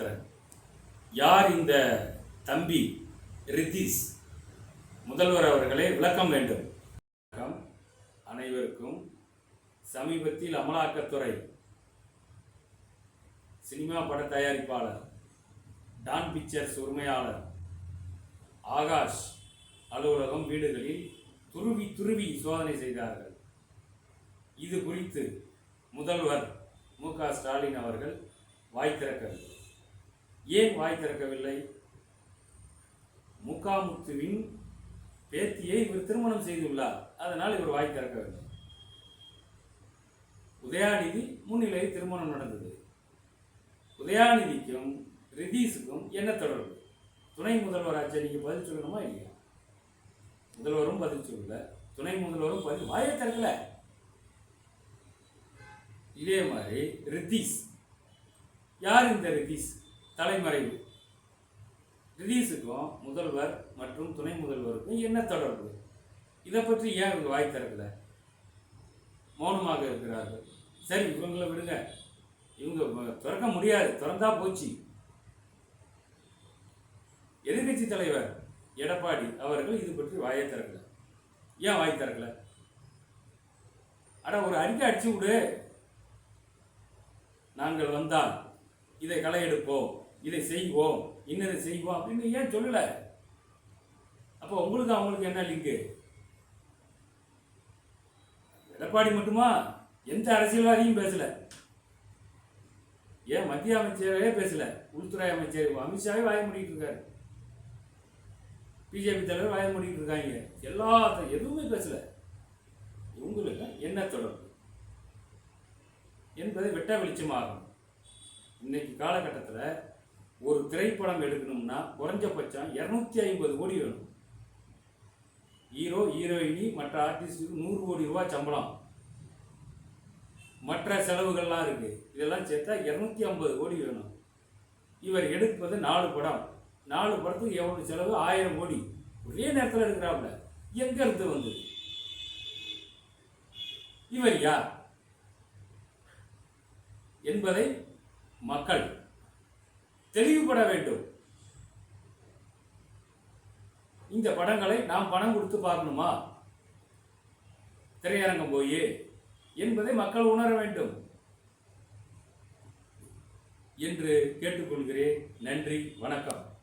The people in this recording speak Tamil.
பாஸ்கரன் யார் இந்த தம்பி ரித்தீஷ் முதல்வர் அவர்களை விளக்கம் வேண்டும். வணக்கம். அனைவருக்கும் சமீபத்தில் அமலாக்கத்துறை சினிமா பட தயாரிப்பாளர் டான் பிக்சர்ஸ் உரிமையாளர் ஆகாஷ் அலுவலகம் வீடுகளில் துருவி துருவி சோதனை செய்தார்கள். இது குறித்து முதல்வர் மு க ஸ்டாலின் அவர்கள் வாய் திறக்கவில்லை. ஏன் வாய் திறக்கவில்லை? முகாமுத்துவின் பேத்தியை இவர் திருமணம் செய்துள்ளார். அதனால் இவர் வாய் திறக்கவில்லை. உதயாநிதி முன்னிலையில் திருமணம் நடந்தது. உதயாநிதிக்கும் ரிதீஷுக்கும் என்ன தொடர்பு? துணை முதல்வராச்சே நீங்கள் பதில் சொல்லணுமா இல்லையா? முதல்வரும் பதில் சொல்லல. துணை முதல்வரும் பதில் வாயை திறக்கல. இதே மாதிரி ரித்தீஷ் யார் இந்த ரிதீஷ்? தலைமறைவு. ரிலீஸுக்கும் முதல்வர் மற்றும் துணை முதல்வருக்கும் என்ன தொடர்பு? இதை பற்றி ஏன் இவங்க வாய் திறக்கல? மௌனமாக இருக்கிறார்கள். சரி இவங்களை விடுங்க. இவங்க திறக்க முடியாது. திறந்தா போச்சு. எதிர்கட்சி தலைவர் எடப்பாடி அவர்கள் இது பற்றி வாயை திறக்கல. ஏன் வாய் திறக்கல? அட ஒரு அறிக்கை அடிச்சு விடு. நாங்கள் வந்தால் இதை களை எடுப்போம். இதை செய்வோம். இன்னதை செய்வோம் அப்படின்னு ஏன் சொல்லலை? அப்போ உங்களுக்கு அவங்களுக்கு என்ன லிங்கு எடப்பாடி மட்டுமா? எந்த அரசியல்வாதியும் பேசல. ஏன் மத்திய அமைச்சரே பேசல? உள்துறை அமைச்சர் அமித்ஷாவே வாய முடிக்கிட்டு இருக்காரு. பிஜேபி தலைவர் வாய முடிக்கிட்டு இருக்காங்க. எல்லா எதுவுமே பேசல. இவங்களுக்கு என்ன தொடர்பு? என்பது வெட்ட வெளிச்சமாகும். இன்னைக்கு காலகட்டத்தில் ஒரு திரைப்படம் எடுக்கணும்னா குறைஞ்சபட்சம் இரநூத்தி ஐம்பது கோடி வேணும். ஹீரோ ஹீரோயினி மற்ற ஆர்டிஸ்டுக்கு நூறு கோடி ரூபாய் சம்பளம். மற்ற செலவுகள்லாம் இருக்கு. இதெல்லாம் சேர்த்தா இரநூத்தி ஐம்பது கோடி வேணும். இவர் எடுப்பது நாலு படம். நாலு படத்துக்கு எவ்வளோ செலவு? ஆயிரம் கோடி. ஒரே நேரத்தில் எடுக்கிறாப்புல எங்கருந்து வந்து இவர் யார்? என்பதை மக்கள் தெளிவுபட வேண்டும். இந்த படங்களை நாம் பணம் கொடுத்து பார்க்கணுமா? திரையரங்கம் போய் என்பதை மக்கள் உணர வேண்டும். என்று கேட்டுக்கொள்கிறேன். நன்றி வணக்கம்.